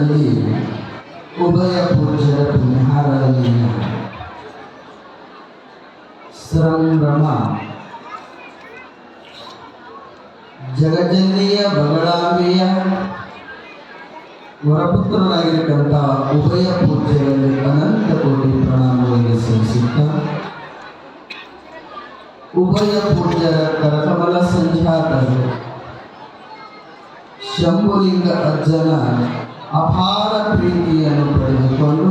ಶ್ರೀಮಠದಲ್ಲಿ ಉಭಯ ಪೂಜ್ಯರ ಪುಣ್ಯಹಾರದಲ್ಲಿ ಸಂಭ್ರಮ ಜಗಜ್ಜನನಿಯ ಬಗಳಾಂಬೆಯ ವರಪುತ್ರರಾಗಿರ್ತಕ್ಕಂಥ ಉಭಯ ಪೂಜ್ಯರಲ್ಲಿ ಅನಂತ ಕೋಟಿ ಪ್ರಣಾಮಗಳಿಗೆ ಸಲ್ಲಿಸುತ್ತ ಉಭಯ ಪೂಜ್ಯರ ಕರಕಮಲ ಸಂಖ್ಯಾತರು ಶಂಭುಲಿಂಗ ಅಜ್ಜನ ಅಪಾರ ಪ್ರೀತಿಯನ್ನು ಪಡೆದುಕೊಂಡು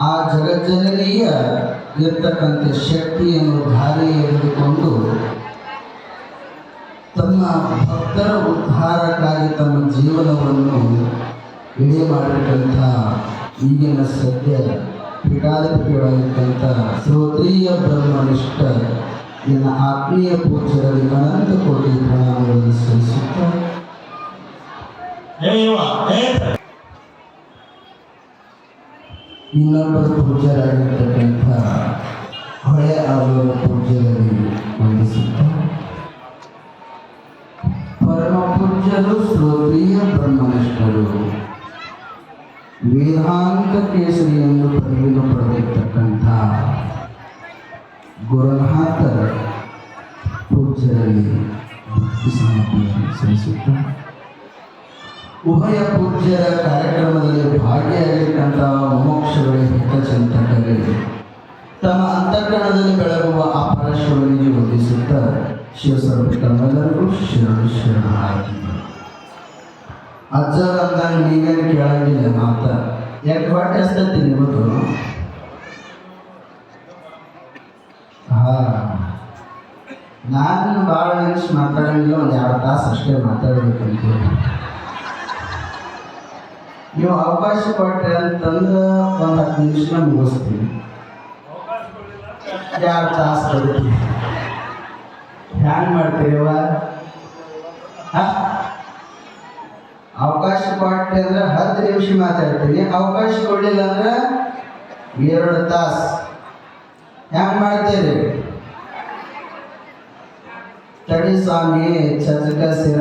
ಆ ಜಗಜ್ಜನನೀಯ ಇರ್ತಕ್ಕಂಥ ಶಕ್ತಿಯನ್ನು ಧಾರೆ ಎಳೆದುಕೊಂಡು ತಮ್ಮ ಭಕ್ತರ ಉದ್ಧಾರಕ್ಕಾಗಿ ತಮ್ಮ ಜೀವನವನ್ನು ಇಳಿ ಮಾಡಿರ್ತಂಥ ಈಗಿನ ಸದ್ಯ ಪೀಠಾಧಿಪತಿಗಳಾಗಿರ್ತಂಥ ಶ್ರೋತ್ರೀಯ ಬ್ರಹ್ಮನಿಷ್ಠ, ನಿನ್ನ ಆತ್ಮೀಯ ಪೂಜ್ಯರಲ್ಲಿ ಅನಂತ ಕೋಟಿ ಪ್ರಣಾಮಗಳನ್ನು ಸಲ್ಲಿಸುತ್ತಾ ಇನ್ನೊಬ್ಬರು ಪೂಜ್ಯರಾಗಿರ್ತಕ್ಕಂಥ ಹೊಳೆ ಆಗುವ ಪೂಜ್ಯರಲ್ಲಿ ವಂದಿಸುತ್ತ ಪರಮ ಪೂಜ್ಯರು ಶ್ರೋತ್ರಿಯ ಬ್ರಹ್ಮನಿಷ್ಠರು ವೇದಾಂತ ಕೇಸರಿಯನ್ನು ಪದವಿಯನ್ನು ಪಡೆದಿರ್ತಕ್ಕಂಥ ಗುರುನಾಥರ ಪೂಜ್ಯರಲ್ಲಿ ಭಕ್ತಿ ಸಮರ್ಪಣೆಯನ್ನು ಸಲ್ಲಿಸುತ್ತಾ ಉಭಯ ಪೂಜ್ಯರ ಕಾರ್ಯಕ್ರಮದಲ್ಲಿ ಭಾಗಿಯಾಗಿರ್ತಕ್ಕಂಥ ಮೋಕ್ಷಗಳ ಹಿತಚಿಂತಕರೇ ತಮ್ಮ ಅಂತಃಕರಣದಲ್ಲಿ ಬೆಳಗುವ ಆ ಪರಶಿವನಿಗೆ ವಂದಿಸುತ್ತಾ ಶಿವಸರ್ವತಮ್ಮೆಲ್ಲರಿಗೂ ಶರಣ ಶರಣಾಗಿ ಅಜ್ಜರ ಅಂದಾಗ ನೀವೇನು ಕೇಳಂಗಿಲ್ಲ ಮಾತ ಯಾಕೆ ಹೊಟ್ಟೆ ಹಸ್ತೈತಿ ನಿಮ್ಮದು? ಹಾ. ನಾನು ಭಾಳ ನಿಮಿಷ ಮಾತಾಡಂಗಿಲ್ಲ, ಒಂದು ಎರಡು ತಾಸು ಅಷ್ಟೇ ಮಾತಾಡಬೇಕಂತ. ನೀವು ಅವಕಾಶ ಕೊಟ್ಟರೆ ಅಂತಂದ್ರೆ ಒಂದು ಹತ್ತು ನಿಮಿಷ ಮುಗಿಸ್ತೀವಿ ಯಾರು ತಾಸು ಬದುಕಿ ಹ್ಯಾಂಗ ಮಾಡ್ತೀರಿವ ಅವಕಾಶ ಕೊಟ್ಟೆ ಅಂದ್ರೆ ಹತ್ತು ನಿಮಿಷ ಮಾತಾಡ್ತೀನಿ. ಅವಕಾಶ ಕೊಡಲಿಲ್ಲ ಅಂದ್ರೆ ಎರಡು ತಾಸು. ಹ್ಯಾಂಗ ಮಾಡ್ತೀರಿ? ತಡಿ ಸ್ವಾಮಿ ಚಚಕ ಸಿರ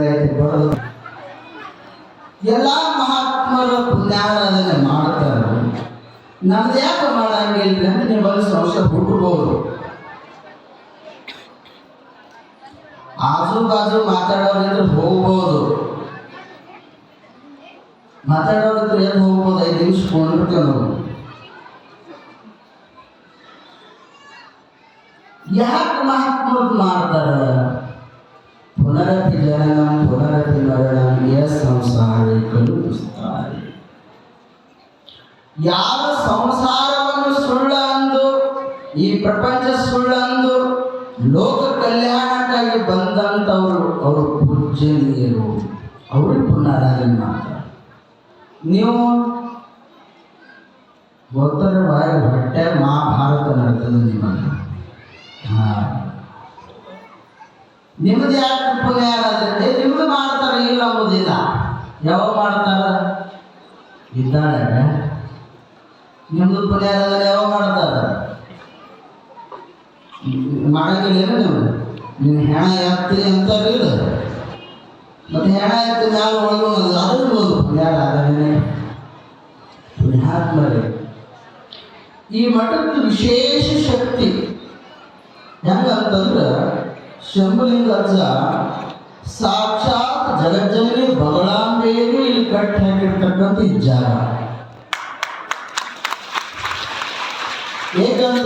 ಎಲ್ಲ ಮಹಾತ್ಮರ ಪುಣ್ಯಾರಾಧನೆ ಮಾಡ್ತಾರೆ. ನಮ್ದು ಯಾಕೆ ಮಾಡಂಗಿಲ್ಲ ಅಂತ ನಿಮ್ಮಲ್ಲಿ ಸಂಶಯ ಹುಟ್ಟಬಹುದು ಆಜು ಬಾಜು ಮಾತಾಡೋರಿದ್ರೆ ಹೋಗ್ಬೋದು. ಮಾತಾಡೋರಿದ್ರೆ ಏನು ಹೋಗ್ಬೋದು? ಐದು ನಿಮಿಷ ಕೊಂಡಿರ್ತೇವೆ ನಾವು ಯಾಕೆ ಮಹಾತ್ಮರು ಮಾಡ್ತಾರೆ? ಯಾರ ಸಂಸಾರವನ್ನು ಸುಳ್ಳಂದು ಈ ಪ್ರಪಂಚ ಸುಳ್ಳಂದು ಲೋಕ ಕಲ್ಯಾಣಕ್ಕಾಗಿ ಬಂದಂಥವರು ಅವರು ಪೂಜ್ಯನೀಯರು. ಅವರು ಮಾಡ್ತಾರೆ. ನೀವು ಗೊತ್ತರ ಬಾಯಿ ಹೊಟ್ಟೆ ಮಹಾಭಾರತ ನಡ್ತದೆ ನಿಮ್ಮನ್ನು ನಿಮ್ಮದು ಯಾಕೆ ಪುಣ್ಯ ಯಾರಾದ್ರೆ? ನಿಮ್ದು ಮಾಡ್ತಾರೆ, ಇಲ್ಲ ಅಂಬುದಿಲ್ಲ ಯಾವಾಗ ಮಾಡ್ತಾರ? ಇದ್ದಾಳೆ ನಿಮ್ದು ಪುಣ್ಯ ಯಾವ ಮಾಡ್ತಾರ? ಮಾಡಂಗಿಲ್ಲ ನೀವು? ನೀವು ಹೆಣ ಎತ್ತಿ ಅಂತ ಇಲ್ಲ ಮತ್ತೆ ಹೆಣ ಎತ್ತಿ ಮ್ಯಾಲ ಒಳಗೆ ಅದು ಇರ್ಬೋದು ಪುಣ್ಯ ಯಾರಾದ್ರೆ ಪುಣ್ಯಾತ್ಮರೇ ಈ ಮಠದ ವಿಶೇಷ ಶಕ್ತಿ ಹೆಂಗಂತಂದ್ರೆ ಶಂಭುಲಿಂಗ ಅಜ್ಜ ಸಾಕ್ಷಾತ್ ಜಗಜ್ಜನನಿ ಬಗಳಾಂಬೆಯನ್ನು ಇಲ್ಲಿ ಕಟ್ಟಿ ಹಾಕಿರ್ತಕ್ಕಂಥ ಈ ಜಾಗ.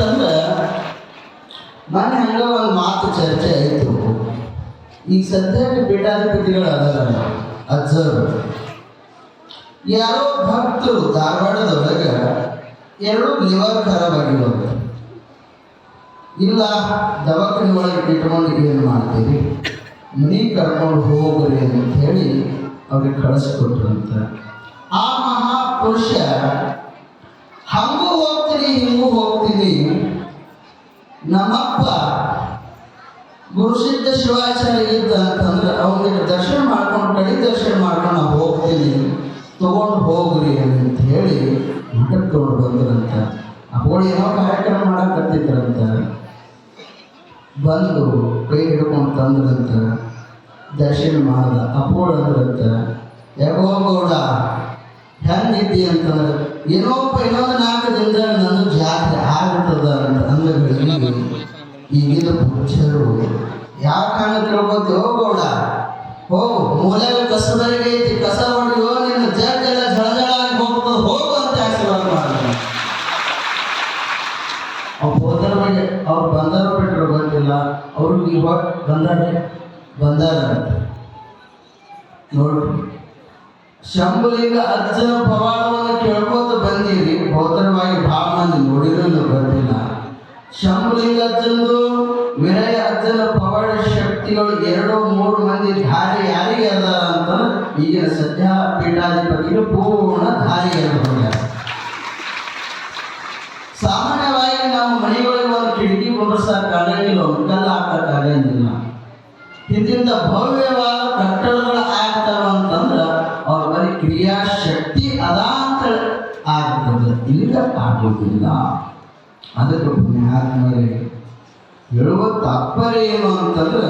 ಏಕಂತಂದ್ರೆ ನಾನು ಹಂಗ ಒಂದು ಮಾತು ಚರ್ಚೆ ಆಯಿತು. ಈಗ ಸದ್ಯಕ್ಕೆ ಪೀಠಾಧಿಪತಿಗಳು ಅದಲ್ಲ ಅಜ್ಜರು. ಯಾರೋ ಭಕ್ತರು ಧಾರವಾಡದೊಳಗೆ ಎರಡು ಲಿವರ್ ಖರಾಬ್ ಆಗಿರೋದು ಇಲ್ಲ ದವಾಖಾನೆ ಒಳಗೆ ಇಟ್ಕೊಂಡು ಏನು ಮಾಡ್ತೀರಿ? ಮನೆಗೆ ಕರ್ಕೊಂಡು ಹೋಗ್ರಿ ಅಂತ ಹೇಳಿ ಅವ್ರಿಗೆ ಕಳಿಸ್ಕೊಟ್ರಂತ. ಆ ಮಹಾಪುರುಷ ಹಂಗೂ ಹೋಗ್ತೀನಿ, ಹಿಂಗೂ ಹೋಗ್ತೀನಿ. ನಮ್ಮಪ್ಪ ಗುರುಸಿದ್ಧ ಶಿವಾಚಾರ್ಯ ಇದ್ದ ಅಂತಂದ್ರೆ ಅವನಿಗೆ ದರ್ಶನ ಮಾಡ್ಕೊಂಡು, ಕಡಿ ದರ್ಶನ ಮಾಡ್ಕೊಂಡು ನಾವು ಹೋಗ್ತೀನಿ. ತಗೊಂಡು ಹೋಗ್ರಿ ಅಂತ ಹೇಳಿ ಮಠಕ್ಕೆ ತಗೊಂಡು ಬಂದ್ರಂತ. ಅಪ್ಪಗಳು ಏನೋ ಕಾರ್ಯಕ್ರಮ ಮಾಡಕತ್ತಿದ್ರಂತ ಬಂದು ಕೈ ಹಿಡ್ಕೊಂಡು ತಂದ್ರಂತ. ದರ್ಶನ ಮಾಡ್ದ ಅಪ್ಪಗಳು ಅಂದ್ರಂತ. ಯಾಕೋ ಗೌಡ ಹೆಂಗಿದ್ದಿ ಅಂತಂದ್ರೆ ಏನೋಪ್ಪ ಇನ್ನೊಂದು ನಾಲ್ಕು ದಿನದ ನನ್ನ ಜಾತ್ರೆ ಆಗ್ಬಿಟ್ಟದ ಅಂತ ಅಂದ್ರೆ ಈಗಿನ ಪುರುಷರು ಯಾವ ಕಾರಣಕ್ಕೆ ತಿಳ್ಕೊತೀವೋ ಹೋಗೋಣ ಹೋಗು. ಮೂಲೆ ಕಸಬರಿಗೆ ಐತಿ ಕಸ ಹೊಡೆಯೋ ನಿನ್ನ ಜಗ್ ಎಲ್ಲ ಜಳಜಳ ಆಗಿ ಹೋಗ್ಬೋದು ಹೋಗು ಅಂತ ಆಶೀರ್ವಾದ ಮಾಡ್ತಾರೆ ಅವ್ರು ಹೋದ್ರ ಬಗ್ಗೆ ಅವ್ರು ಬಂದಾರ ಬಿಟ್ಟರು ಗೊತ್ತಿಲ್ಲ ಅವ್ರಿಗೆ ಇವಾಗ ಬಂದಾರೆ ಬಂದಾರ ನೋಡ್ರಿ ಶಂಭುಲಿಂಗ ಅರ್ಜುನ ಪವಾಡವನ್ನು ಕೇಳ್ಕೊತ ಬಂದೀರಿ. ಭೌತರವಾಗಿ ಭಾಳ ಮಂದಿ ನೋಡಿರಲು ಬರ್ತಿಲ್ಲ ಶಂಭುಲಿಂಗ ಅರ್ಜುನದು, ವಿನಯ ಅರ್ಜುನ ಪವಾಡ ಶಕ್ತಿಗಳು ಎರಡು ಮೂರು ಮಂದಿ ಧಾರಿ ಯಾರಿಗೆ ಅದಾರ ಅಂತ ಈಗಿನ ಸದ್ಯ ಪೀಠಾಧಿಪತಿಗಳು ಪೂರ್ಣ ಧಾರಿ ಹೋಗ್ಯಾರ ಸಾಮಾನ್ಯವಾಗಿ ನಮ್ಮ ಮನೆಯೊಳಗೆ ಒಂದು ಕಿಟಕಿ ಕುಂಡ್ರಸಕ್ಕೆ ಆಗಂಗಿಲ್ಲ ಒಂದು ಕಲ್ಲು ಹಾಕಕ್ಕಾಗಂಗಿಲ್ಲ ಇದರಿಂದ ಭವ್ಯವಾದ ಕಟ್ಟಡಗಳು ಆಗ್ತಾವ ಅಂತಂದ್ರೆ ಅವ್ರ ಬರೀ ಕ್ರಿಯಾಶಕ್ತಿ ಅದ ಅಂತ ಆಗ್ತದೆ ಇಲ್ಲ ಆಗೋದಿಲ್ಲ ಅದಕ್ಕೆ ಪುಣ್ಯಾತ್ಮರಿಗೆ ಹೇಳುವ ತಾತ್ಪರ್ಯ ಏನು ಅಂತಂದ್ರೆ,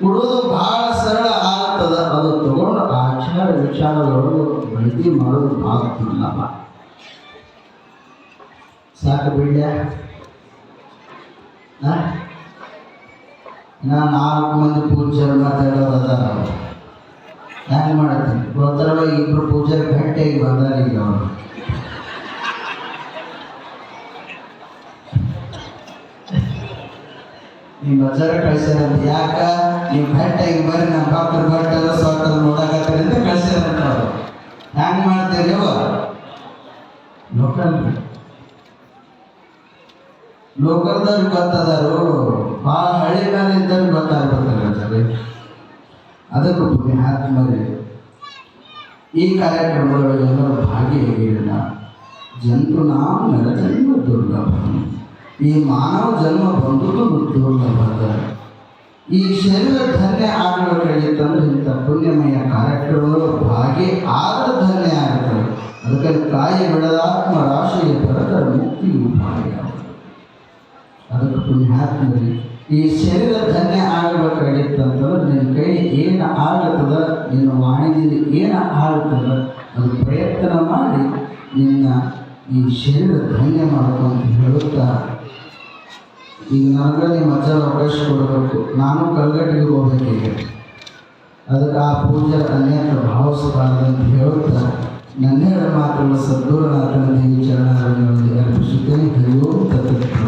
ಕೊಡೋದು ಬಹಳ ಸರಳ ಆಗ್ತದ. ಅದು ತಗೊಂಡು ಆಚಾರ ವಿಚಾರಗಳು ಬಳಕೆ ಮಾಡೋದು ಆಗ್ತಿಲ್ಲ ಸಾಕು ಬಿಡ್ಯ ನಾ ನಾಲ್ಕು ಮಂದಿ ಪೂಜೆ ಮಾತಾಡೋದು ಅದಾರ ಮಾಡುತ್ತೆ ಗೊತ್ತರವಾಗಿ ಇಬ್ಬರು ಪೂಜಾರಿ ಗಟ್ಟಿಯಾಗಿ ಬಂದಾರ ಈಗ ಅವರು. ನೀವು ಬಜಾರ ಕಳಿಸ್ಯಾರಂತ. ಯಾಕ? ನೀವು ಭೇಟಿಯಾಗಿ ಬರ್ರಿ ನಮ್ಮ ಪಾಪರ್ ಭಟ್ಟರು ಸ್ವತಂತ್ರ ನೋಡಕತ್ತೀರಿ ಅಂತ ಕಳ್ಸ್ಯಾರಂತ ಅವರು. ಹೆಂಗೆ ಮಾಡ್ತೀರಿ ಅವ ಲೋಕಲ್ ಲೋಕಲ್ದವ್ರಿಗೆ ಗೊತ್ತದಾರು ಭಾಳ ಹಳ್ಳಿ ಮೇಲೆ ಇದ್ದವ್ರಿಗೆ ಗೊತ್ತಾಗ್ಬೇಕಲ್ಲ ಅದಕ್ಕೂ ಪುಣ್ಯಾತ್ಮರೇ ಈ ಕಾರ್ಯಕ್ರಮದೊಳಗೆ ಭಾಗ್ಯ ಭಾಗಿಯಾಗಿರಲ್ಲ ಜಂತು ನಾವು ನರಜನ್ಮ ದುರ್ಲಭ. ಈ ಮಾನವ ಜನ್ಮ ಬಂದುದು ದುರ್ಲಭದ. ಈ ಶರೀರ ಧನ್ಯ ಆಗಬೇಕಾಗಿತ್ತಂದ್ರೆ ಇಂಥ ಪುಣ್ಯಮಯ ಕಾರ್ಯಕ್ರಮಗಳು ಭಾಗಿ ಆದ ಧನ್ಯ ಆಗುತ್ತದೆ ಅದಕ್ಕೆ ಕಾಯಿ ಬೆಳೆದಾತ್ಮ ರಾಶಿಯ ಬರದ ಮುಕ್ತಿಯು ಭಾಗಿಯಾಗುತ್ತದೆ ಅದಕ್ಕೆ ಪುಣ್ಯಾತ್ಮರಿ ಈ ಶರೀರ ಧನ್ಯ ಆಗಬೇಕಾಗಿತ್ತಂತಂದ್ರೆ ನಿನ್ನ ಕೈ ಏನು ಆಗುತ್ತದ ನಿನ್ನ ವಾಣಿಜ್ಯ ಏನು ಆಗುತ್ತದ ಅದು ಪ್ರಯತ್ನ ಮಾಡಿ ನಿನ್ನ ಈ ಶರೀರ ಧನ್ಯ ಅಂತ ಹೇಳುತ್ತಾ. ಈಗ ನನಗೆ ನಿಮ್ಮ ಅಜ್ಜನ ಅವಕಾಶ ಕೊಡಬೇಕು. ನಾನು ಕಲ್ಗಟ್ಟಿಗೆ ಹೋಗ್ಬೇಕೀಗ ಅದಕ್ಕೆ ಆ ಪೂಜೆ ಅನೇಕ ಅಂತ ಹೇಳುತ್ತಾ ನನ್ನೆರಡು ಮಾತುಗಳ ಸದ್ಗುರುನಾಥನ ದೇವಿ ಚರಣಗಳಲ್ಲಿ ಅರ್ಪಿಸುತ್ತೇನೆ. ಹರಿಯೋ ತತ್ವ